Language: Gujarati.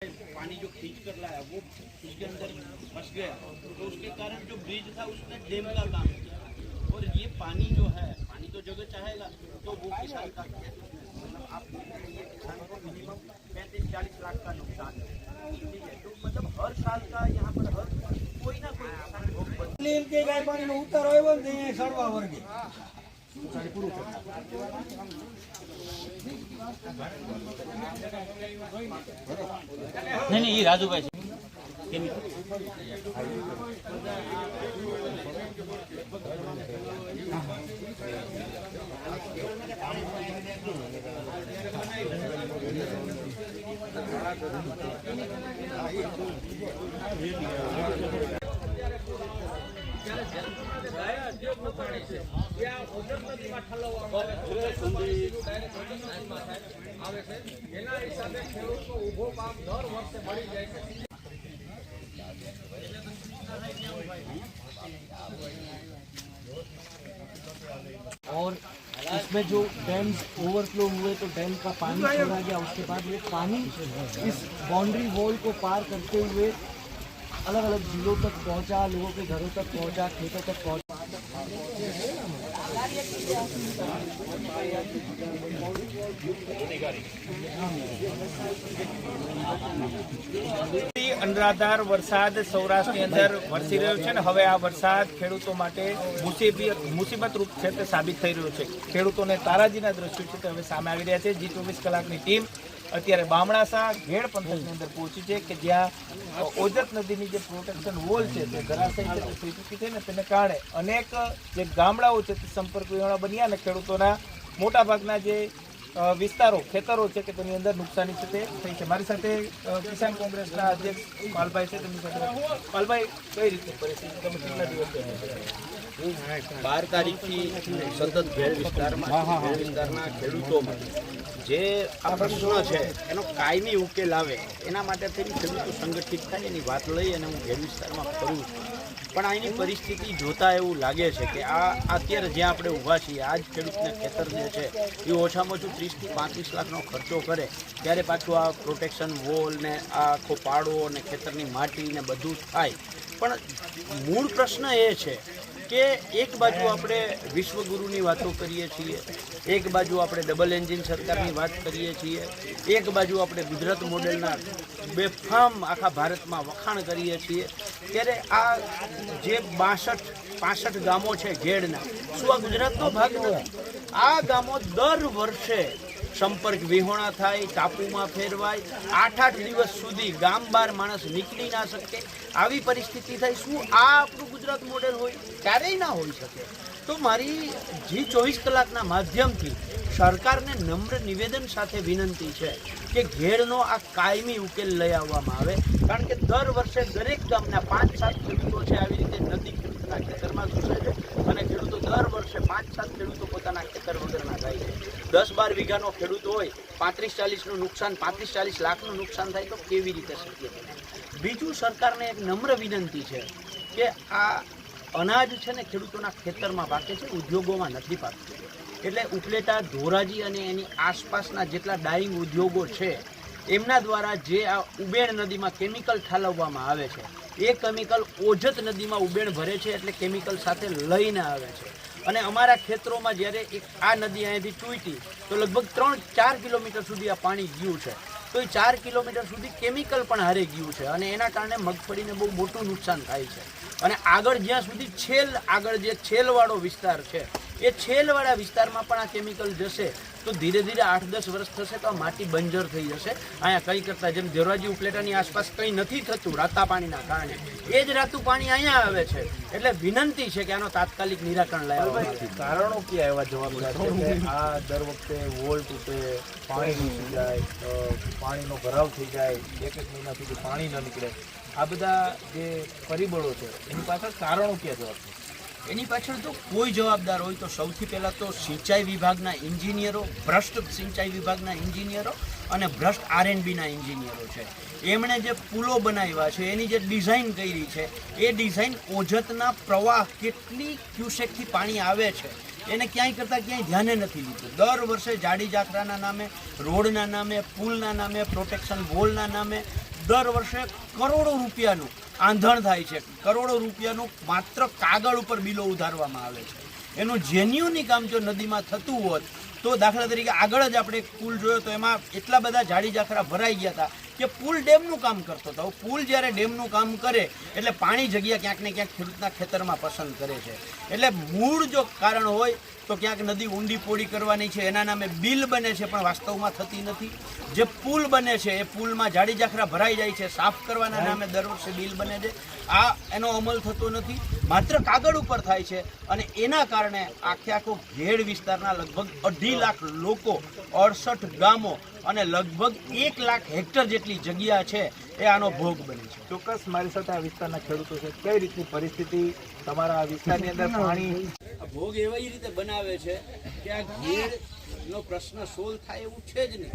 पानी जो खींच कर लाया, वो उसके अंदर फंस गया। तो उसके कारण जो ब्रिज था उसने डैम का काम किया। और ये पानी जो है, पानी तो जगह चाहेगा तो वो किसान का मतलब आप किसान को मिनिमम पैंतीस, चालीस लाख का नुकसान है। तो मतलब हर साल का यहाँ पर हर कोई ना कोई किसान भोग बन લીલ કે ગાય પાણીનો ઉતારો આવ્યો ને તો અહીંયા સરવા વર્ગે નહીં નહીં એ રાજુભાઈ છે और इसमें जो डैम्स ओवरफ्लो हुए तो डैम का पानी छोड़ा गया उसके बाद वो पानी इस बाउंड्री वॉल को पार करते हुए अलग अलग जिलों तक पहुंचा लोगों के घरों तक पहुंचा खेतों तक पहुंचा અનરાધાર વરસાદ સૌરાષ્ટ્રની અંદર વરસી રહ્યો છે ને હવે આ વરસાદ ખેડૂતો માટે મુસીબત રૂપ છે તે સાબિત થઈ રહ્યો છે. ખેડૂતોને તારાજીના દ્રશ્યો છે તે હવે સામે આવી રહ્યા છે. જી ચોવીસ કલાકની ટીમ અત્યારે બામણાસા ઘેડ પંથકની અંદર પહોંચી છે કે જ્યાં ઓજત નદીની જે પ્રોટેક્શન વોલ છે તે ધરાશયી છે થઈ ચૂકી છે ને તેને કારણે અનેક જે ગામડાઓ છે તે સંપર્ક વિહોણા બન્યા અને ખેડૂતોના મોટાભાગના જે વિસ્તારો ખેતરો છે કે તેની અંદર નુકસાની છે તે થઈ છે. મારી સાથે કિસાન કોંગ્રેસના અધ્યક્ષ પાલભાઈ છે. તેમની સાથે પાલભાઈ કઈ રીતની પરિસ્થિતિ તમે કેટલા દિવસ બાર તારીખથી સતત ઘેર વિસ્તારમાં ઘેર વિસ્તારના ખેડૂતોમાં. જે આ પ્રશ્ન છે એનો કાયમી ઉકેલ આવે એના માટે થઈને ખેડૂતો સંગઠિત થાય એની વાત લઈ અને હું ઘેર વિસ્તારમાં ફરું છું. પણ અહીંની પરિસ્થિતિ જોતા એવું લાગે છે કે આ અત્યારે જ્યાં આપણે ઊભા છીએ, આ જ ખેડૂતને ખેતર જે છે, એ ઓછામાં ઓછું ત્રીસથી પાંત્રીસ લાખનો ખર્ચો કરે. ત્યારે પાછું આ પ્રોટેક્શન વોલ ને આખો પાડો ને ખેતરની માટી ને બધું જ થાય. પણ મૂળ પ્રશ્ન એ છે કે એક બાજુ આપણે વિશ્વગુરુની વાતો કરીએ છીએ, એક બાજુ આપણે ડબલ એન્જિન સરકારની વાત કરીએ છીએ, એક બાજુ આપણે ગુજરાત મોડેલના બેફામ આખા ભારતમાં વખાણ કરીએ છીએ, ત્યારે આ જે બાસઠ, પાસઠ ગામો છે ઘેડના શું આ ગુજરાતનો ભાગ નથી? આ ગામો દર વર્ષે સંપર્ક વિહોણા થાય, ટાપુમાં ફેરવાય આઠ આઠ દિવસ સુધી ગામ બહાર માણસ નીકળી ના શકે. આવી પરિસ્થિતિ થાય, શું આ આપણું ગુજરાત મોડેલ હોય? ક્યારેય ના હોઈ શકે. તો મારી જી ચોવીસ કલાકના માધ્યમથી સરકારને નમ્ર નિવેદન સાથે વિનંતી છે કે ઘેરનો આ કાયમી ઉકેલ લઈ આવવામાં આવે. કારણ કે દર વર્ષે દરેક ગામના પાંચ સાત ખેડૂતો છે, આવી રીતે નદી ખેડૂતના ખેતરમાં ઘૂસે છે. અને ખેડૂતો દર વર્ષે પાંચ સાત ખેડૂતો પોતાના ખેતર વગરના થાય છે દસ બાર વીઘાનો ખેડૂત હોય, પાંત્રીસ ચાલીસનું નુકસાન, પાંત્રીસ ચાલીસ લાખનું નુકસાન થાય તો કેવી રીતે શક્ય? બીજું સરકારને એક નમ્ર વિનંતી છે કે આ અનાજ છે ને ખેડૂતોના ખેતરમાં પાકે છે, ઉદ્યોગોમાં નથી પાકતું. એટલે ઉપલેટા, ધોરાજી અને એની આસપાસના જેટલા ડાઈંગ ઉદ્યોગો છે, એમના દ્વારા જે આ ઉબેણ નદીમાં કેમિકલ ઠાલવવામાં આવે છે, એ કેમિકલ ઓજત નદીમાં ઉબેણ ભરે છે એટલે કેમિકલ સાથે લઈને આવે છે. અને અમારા ખેતરોમાં જ્યારે એક આ નદી અહીંયાથી ચૂંટી તો લગભગ ત્રણ, ચાર કિલોમીટર સુધી આ પાણી ગયું છે. તો એ ચાર કિલોમીટર સુધી કેમિકલ પણ હારે ગયું છે અને એના કારણે મગફળીને બહુ મોટું નુકસાન થાય છે. અને આગળ જ્યાં સુધી છેલ, આગળ જે છેલવાળો વિસ્તાર છે એ છેલવાળા વિસ્તારમાં પણ આ કેમિકલ જશે. તો ધીરે ધીરે આઠ દસ વર્ષ થશે તો આ માટી બંજર થઈ જશે. અહીંયા કંઈ કરતા જેમ ધોરાજી ઉપલેટાની આસપાસ કંઈ નથી થતું રાતા પાણીના કારણે. એ જ રાતું પાણી અહીંયા આવે છે. એટલે વિનંતી છે કે આનો તાત્કાલિક નિરાકરણ લાવવામાં કારણો ક્યાં એવા જવાબદાર છે? આ દર વખતે વોલ તૂટે પાણી નીકળી જાય પાણીનો ભરાવ થઈ જાય એક એક મહિના સુધી પાણી ન નીકળે. આ બધા જે પરિબળો છે એની પાછળ કારણો ક્યાં જવાબ છે એની પાછળ તો કોઈ જવાબદાર હોય તો સૌથી પહેલાં તો સિંચાઈ વિભાગના એન્જિનિયરો, ભ્રષ્ટ સિંચાઈ વિભાગના એન્જિનિયરો અને ભ્રષ્ટ આરએનબીના એન્જિનિયરો છે. એમણે જે પુલો બનાવ્યા છે, એની જે ડિઝાઇન કરી છે, એ ડિઝાઇન ઓજતના પ્રવાહ કેટલી ક્યુસેકથી પાણી આવે છે, એને ક્યાંય કરતાં ક્યાંય ધ્યાને નથી લીધું. દર વર્ષે જાડી જાખરાના નામે, રોડના નામે, પુલના નામે, પ્રોટેક્શન વોલના નામે દર વર્ષે કરોડો રૂપિયાનું આંધણ થાય છે. કરોડો રૂપિયાનું માત્ર કાગળ ઉપર બિલો ઉધારવામાં આવે છે. એનું જેન્યુની કામ જો નદીમાં થતું હોત તો દાખલા તરીકે આગળ જ આપણે પુલ જોયો તો એમાં એટલા બધા જાડી જાખરા ભરાઈ ગયા હતા કે પુલ ડેમનું કામ કરતો હતો. પુલ જ્યારે ડેમનું કામ કરે એટલે પાણી જગ્યા ક્યાંક ને ક્યાંક ખેડૂતના ખેતરમાં પસંદ કરે છે. એટલે મૂળ જો કારણ હોય તો ક્યાંક નદી ઊંડી પોડી કરવાની છે. એના નામે બિલ બને છે પણ વાસ્તવમાં થતી નથી. જે પુલ બને છે એ પુલમાં જાડી જાખરા ભરાઈ જાય છે. સાફ કરવાના નામે દર વર્ષે બિલ બને છે. આ એનો અમલ થતો નથી. માત્ર કાગળ ઉપર થાય છે અને એના કારણે આખે આખો ઘેડ વિસ્તારના લગભગ અઢી લાખ લોકો અડસઠ ગામો અને લગભગ એક લાખ હેક્ટર જેટલી જગ્યા છે એ આનો ભોગ બની છે. ચોક્કસ મારી સાથે આ વિસ્તારના ખેડૂતો છે. કઈ રીતની પરિસ્થિતિ તમારા આ વિસ્તારની અંદર પાણી? આ ભોગ એવી રીતે બનાવે છે કે આ ઘેડનો પ્રશ્ન સોલ્વ થાય એવું છે જ નહીં.